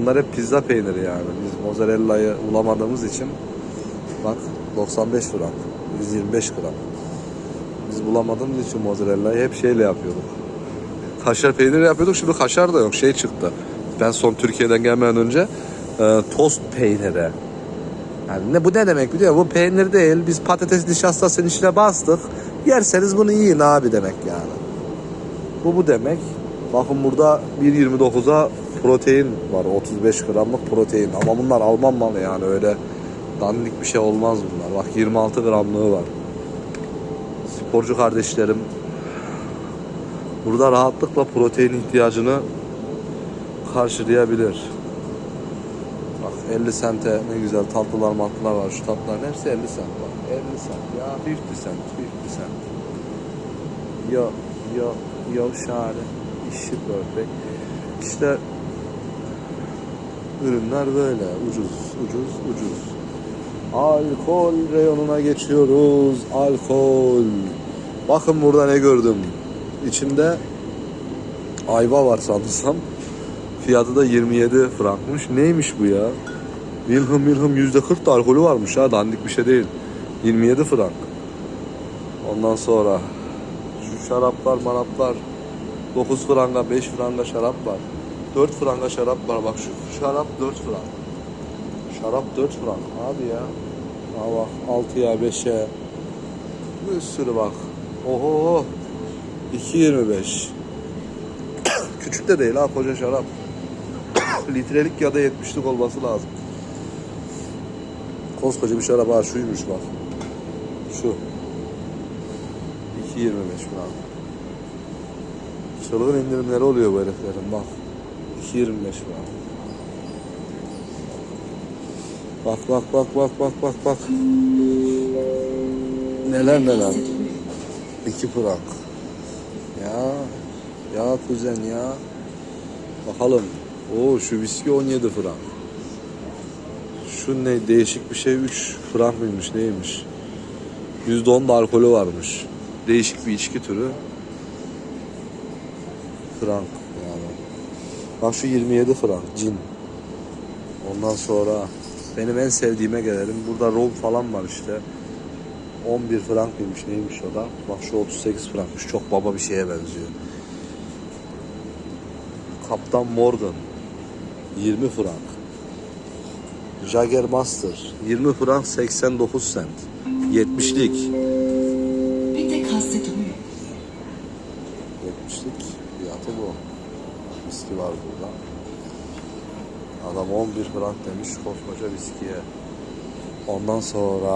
bunlar hep pizza peyniri yani. Biz mozzarella'yı bulamadığımız için bak 95 frank, 125 gram. Biz bulamadığımız için mozzarella'yı hep şeyle yapıyorduk. Kaşar peyniri yapıyorduk. Şimdi kaşar da yok. Şey çıktı. Ben son Türkiye'den gelmeden önce e, tost peyniri. Yani ne bu ne demek biliyor musun? Bu peynir değil. Biz patates nişastasının içine bastık. Yerseniz bunu yiyin abi demek yani. Bu bu demek. Bakın burada 1.29'a protein var. 35 gramlık protein. Ama bunlar Alman malı yani öyle dandik bir şey olmaz bunlar. Bak 26 gramlığı var. Sporcu kardeşlerim burada rahatlıkla protein ihtiyacını karşılayabilir. Bak 50 sente ne güzel tatlılar matlılar var. Şu tatlıların hepsi 50 sent var. 50 sent ya 50 sent 50 sent. Yo yo yo şahane. İşi perfect. İşte ürünler böyle ucuz ucuz ucuz. Alkol reyonuna geçiyoruz. Alkol. Bakın burada ne gördüm. İçinde ayva var sanırsam. Fiyatı da 27 frankmış. Neymiş bu ya? Wilhelm Wilhelm %40 da alkolü varmış ha. Dandik bir şey değil. 27 frank. Ondan sonra şu şaraplar maraplar 9 franga 5 franga şarap var. 4 franga şarap var. Bak şu şarap 4 frank. Şarap 4 frank. Abi ya. Ha bak 6'ya 5'e. Bir sürü bak. Oho. 2.25. Küçük de değil ha koca şarap. Litrelik ya da 70'lik olması lazım. Koskoca bir şarap ha şuymuş bak. Şu. 2.25 frank. Çılgın indirimleri oluyor bu heriflerin bak. 2.25 frank. Bak bak bak bak bak bak bak. Neler neler. 2 frank. Ya ya kuzen ya. Bakalım. Oo şu viski 17 frank. Şu ne değişik bir şey 3 frank mıymış neymiş? %10 da alkolü varmış. Değişik bir içki türü. Frank. Bak şu 27 frank cin. Ondan sonra benim en sevdiğime gelelim. Burada rom falan var işte. 11 frank mıymış neymiş o da. Bak şu 38 frankmış. Çok baba bir şeye benziyor. Kaptan Morgan 20 frank. Jagger Master 20 frank 89 sent. 70'lik. Bir tek hasretim yok. 70'lik fiyatı bu. Viski var burada. Adam 11 frank demiş koskoca viskiye. Ondan sonra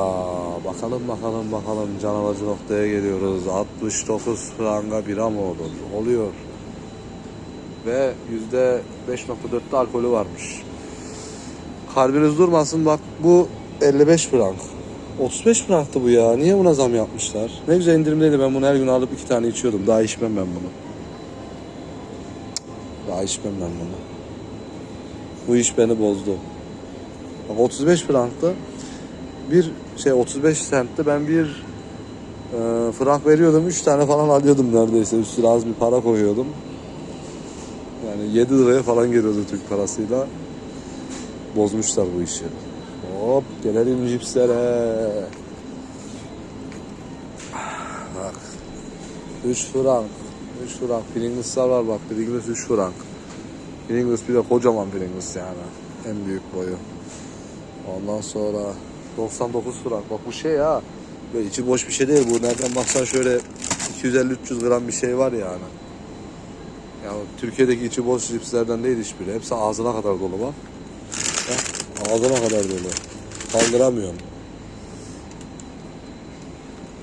bakalım bakalım bakalım can alıcı noktaya geliyoruz. 69 franga bira mı olur? Oluyor. Ve %5.4'te alkolü varmış. Kalbiniz durmasın bak bu 55 frank. 35 franktı bu ya. Niye buna zam yapmışlar? Ne güzel indirimdeydi ben bunu her gün alıp iki tane içiyordum. Daha içmem ben bunu. Daha içmem ben bunu. Bu iş beni bozdu. Bak 35 franktı. Bir şey 35 sentti. Ben bir e, frank veriyordum. 3 tane falan alıyordum neredeyse. Üstüne az bir para koyuyordum. Yani 7 liraya falan geliyordu Türk parasıyla. Bozmuşlar bu işi. Hop gelelim cipslere. Bak. 3 frank. 3 frank. Pringles'lar var bak. Pringles 3 frank. Pringles bir de kocaman Pringles yani. En büyük boyu. Ondan sonra 99 frank. Bak bu şey ha. Böyle içi boş bir şey değil bu. Nereden baksan şöyle 250-300 gram bir şey var yani. Yani Türkiye'deki içi boş cipslerden değil hiçbiri. Hepsi ağzına kadar dolu bak. Bak, Ağzına kadar dolu. Kaldıramıyorum.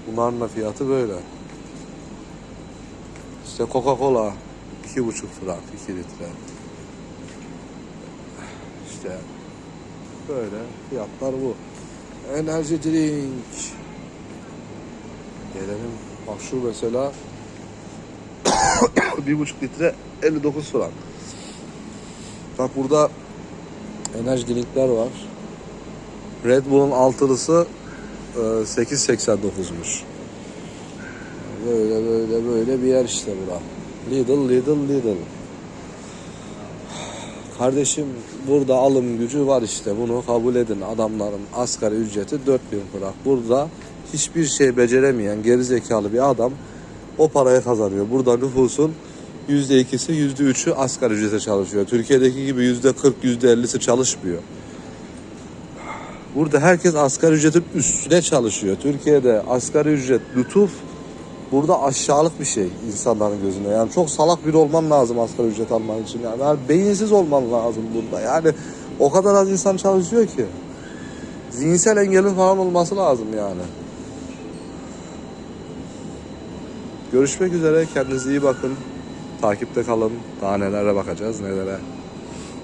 Bunların da fiyatı böyle. İşte Coca-Cola 2,5 frank 2 litre. İşte böyle fiyatlar bu. Enerji drink. Gelelim. Bak şu mesela bir buçuk litre 59 frank. Bak burada enerji drinkler var. Red Bull'un altılısı e, 8.89'muş. Böyle böyle böyle bir yer işte bura. Lidl, Lidl, Lidl. Kardeşim burada alım gücü var işte bunu kabul edin. Adamların asgari ücreti 4000 bırak. Burada hiçbir şey beceremeyen gerizekalı bir adam o parayı kazanıyor. Burada nüfusun %2'si %3'ü asgari ücrete çalışıyor. Türkiye'deki gibi %40 %50'si çalışmıyor. Burada herkes asgari ücretin üstüne çalışıyor. Türkiye'de asgari ücret lütuf burada aşağılık bir şey insanların gözünde. Yani çok salak biri olman lazım asgari ücret alman için. Yani, yani beyinsiz olman lazım burada. Yani o kadar az insan çalışıyor ki. Zihinsel engelin falan olması lazım yani. Görüşmek üzere. Kendinize iyi bakın. Takipte kalın. Daha nelere bakacağız, nelere.